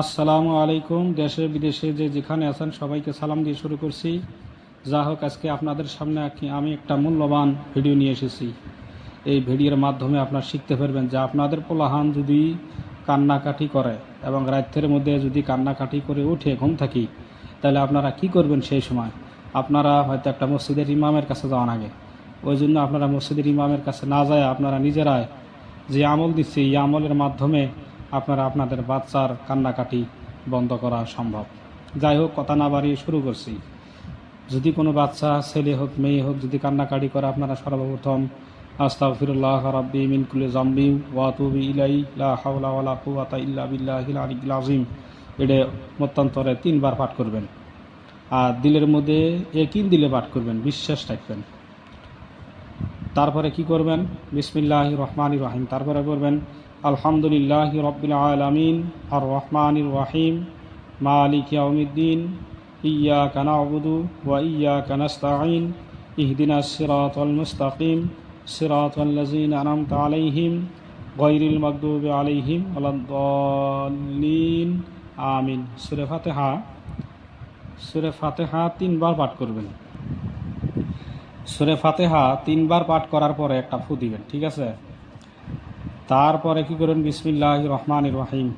আসসালামু আলাইকুম। দেশে, বিদেশে যে যেখানে আছেন, সবাইকে সালাম দিয়ে শুরু করছি। যা হোক, আজকে আপনাদের সামনে আমি একটা মূল্যবান ভিডিও নিয়ে এসেছি। এই ভিডিওর মাধ্যমে আপনারা শিখতে পারবেন যে আপনাদের পোলাহান যদি কান্নাকাটি করে এবং রাত্রের মধ্যে যদি কান্নাকাটি করে উঠে ঘুম থাকি, তাহলে আপনারা কি করবেন সেই সময়? আপনারা হয়তো একটা মসজিদের ইমামের কাছে যাওয়ার আগে। ওই জন্য আপনারা মসজিদের ইমামের কাছে না যায় আপনারা নিজেরাই যে আমল দিচ্ছে, এই আমলের মাধ্যমে আপনারা আপনাদের বাচ্চার কান্নাকাটি বন্ধ করা সম্ভব। যাই হোক, কথা না বাড়িয়ে শুরু করছি। যদি কোনো বাচ্চা, ছেলে হোক, মেয়ে হোক যদি কান্নাকাটি করে, আপনারা সর্বপ্রথম আস্তাগফিরুল্লাহ রাব্বি মিন কুল্লি জামবি ওয়া ইলাই লা হাওলা ওয়ালা ইল্লা বিল্লাহিল আলিয়্যিল আযীম। এটা মতান্তরে তিনবার পাঠ করবেন। আর দিলের মধ্যে একই দিলে পাঠ করবেন, বিশ্বাস রাখবেন। তারপরে কি করবেন? বিসমিল্লাহ রহমান রহিম। তারপরে করবেন আলহামদুলিল্লাহ রব্বিল আলমিন আর রহমান রহিম, মালিক ইয়াউমিদ্দিন ইয়া কানা আবুদু ওয়া ইয়া কানাস্তাইন ইহদিনা সিরাত আল মুস্তাকিম সিরাত আল্লাজিন আনামত আলাইহিম গৈরিল মকদুব আলাইহিম আলাদ্দাল্লিন আমিন। সুরে ফাতেহা সুরে ফাতেহা তিনবার পাঠ করবেন। সুরে ফাতেহা তিনবার পাঠ করার পরে একটা ফু দিবেন, ঠিক আছে? তারপরে কি করবেন বিসমিল্লাহ রহমান রহিম।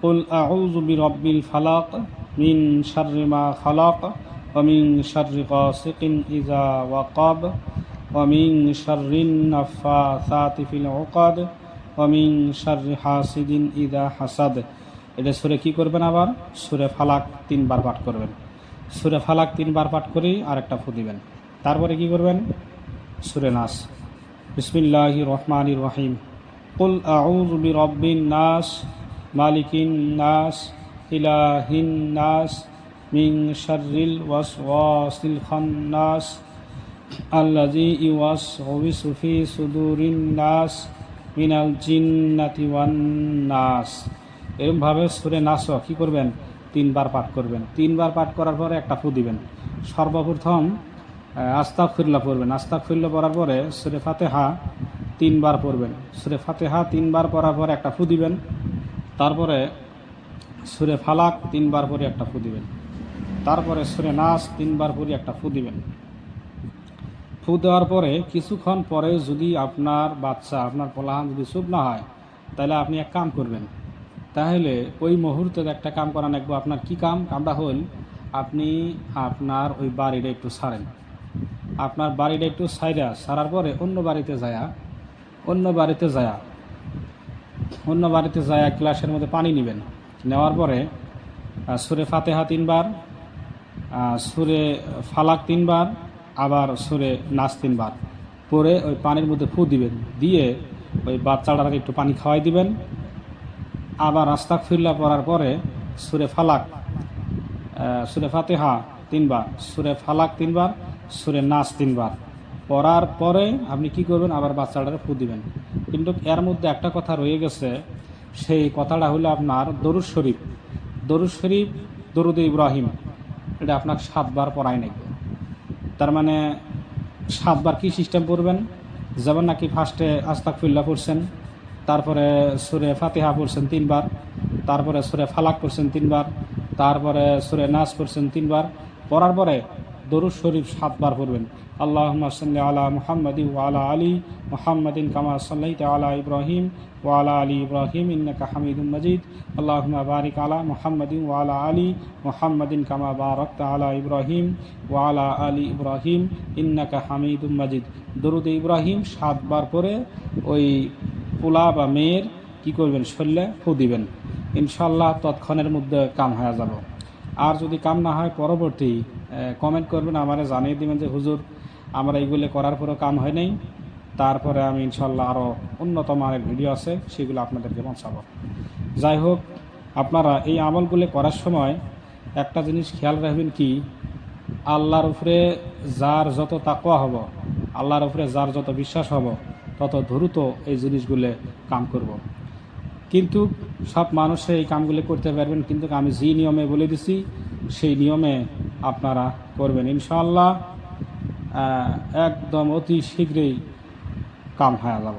কুল আউযু বিরব্বিল ফালাক মিন শাররি মা খালাক ওয়া মিন শাররি গাসিকিন ইযা ওয়াকাব ওয়া মিন শাররিন নাফাসাতি ফিল উকাদ ওয়া মিন শাররি হাসিদিন ইযা হাসাদ। এটা সুরে কি করবেন আবার? সুরে ফালাক তিনবার পাঠ করবেন। সুরে ফালাক তিনবার পাঠ করে আরেকটা ফু দিবেন। তারপরে কি করবেন? সুরে নাস। বিসমিল্লাহ রহমান রহিম। কুল আউযু বিরব্বিন নাস মালিকিন নাস ইলাহিন নাস মিন শাররিল ওয়াসওয়াসিল খান্নাস আল্লাযী ইউওয়াসওয়িসু ফি সুদুরিন নাস মিনাল জিন্নাতি ওয়ান নাস এরকমভাবে সুরে নাস কি করবেন? তিনবার পাঠ করবেন। তিনবার পাঠ করার পরে একটা ফু দিবেন। সর্বপ্রথম আস্তাক ফিরলা পড়বেন। আস্তাক ফিরলা পড়ার পরে সুরে ফাতেহা তিনবার পড়বেন। সুরে ফাতেহা তিনবার পড়ার পরে একটা ফু দিবেন। তারপরে সুরে ফালাক তিনবার পরে একটা ফু দিবেন। তারপরে সুরে নাস তিনবার পরে একটা ফু দিবেন। ফু দেওয়ার পরে কিছুক্ষণ পরে যদি আপনার বাচ্চা, আপনার পোলাহান যদি চুপ না হয়, তাহলে আপনি এক কাম করবেন। তাহলে ওই মুহূর্তে একটা কাম করা লাগবো আপনার কি কাম? কামটা হল আপনি আপনার ওই বাড়িটা একটু সারেন। আপনার বাড়িটা একটু সাইরা, সারার পরে অন্য বাড়িতে যায়া অন্য বাড়িতে যায়া, অন্য বাড়িতে যায়া গ্লাসের মধ্যে পানি নেবেন। নেওয়ার পরে সুরে ফাতেহা তিনবার সুরে ফালাক তিনবার, আবার সুরে নাচ তিনবার পরে ওই পানির মধ্যে ফু দিবেন। দিয়ে ওই বাচ্চাটাকে একটু পানি খাওয়াই দিবেন। আবার রাস্তা ফিরলা পড়ার পরে সুরে ফালাক সুরে ফাতেহা তিনবার, সুরে ফালাক তিনবার, সুরে নাচ তিনবার। পড়ার পরে আপনি কি করবেন? আবার বাচ্চাটারে ফু দিবেন। কিন্তু এর মধ্যে একটা কথা রয়ে গেছে, সেই কথাটা হলো আপনার দরুদ শরীফ। দরুদ শরীফ, দরুদ ইব্রাহিম, এটা আপনার সাতবার পড়াই নাকি? তার মানে সাতবার কি সিস্টেম করবেন যেমন নাকি ফার্স্টে আস্তাক ফিল্লা পড়ছেন, তারপরে সুরে ফাতেহা পড়ছেন তিনবার, তারপরে সুরে ফালাক পড়ছেন তিনবার, তারপরে সুরে নাচ পড়ছেন তিনবার। পড়ার পরে দরুদ শরীফ সাতবার পড়বেন। আল্লাহ সাল্লি আলা মুহাম্মদি ওয়ালা আলী মুহাম্মদিন কামা সাল্লাইতে আলা ইব্রাহিম ওয়ালা আলী ইব্রাহিম ইন্নাকা হামিদুম মজিদ। আল্লাহুম্মা বারিক আলা মুহাম্মদিন ওয়ালা আলী মুহাম্মদিন কামা বারাকতা আলা ইব্রাহিম ওয়ালা আলী ইব্রাহিম ইন্নাকা হামিদুম মজিদ। দরুদ ইব্রাহিম সাতবার করে ওই পোলা বা মেয়ের কি করবেন? শরীরে ফু দিবেন। ইনশাল্লাহ তৎক্ষণের মধ্যে কাম হয়ে যাব। আর যদি কাম না হয় পরবর্তী কমেন্ট করবেন, আমারে জানিয়ে দিবেন যে, হুজুর, আমরা এইগুলো করার পরেও কাম হয় নাই তারপরে আমি ইনশাল্লাহ আরও উন্নত মানের ভিডিও আছে, সেগুলো আপনাদেরকে পৌঁছাবো যাই হোক, আপনারা এই আমলগুলো করার সময় একটা জিনিস খেয়াল রাখবেন কি, আল্লাহর উপরে যার যত তাকোয়া হব, আল্লাহর উপরে যার যত বিশ্বাস হব, তত দ্রুত এই জিনিসগুলো কাম করব। কিন্তু সব মানুষে এই কামগুলি করতে পারবেন, কিন্তু আমি যে নিয়মে বলে দিছি, সেই নিয়মে আপনারা করবেন। ইনশাল্লাহ একদম অতি শীঘ্রই কাম হয়ে যাব।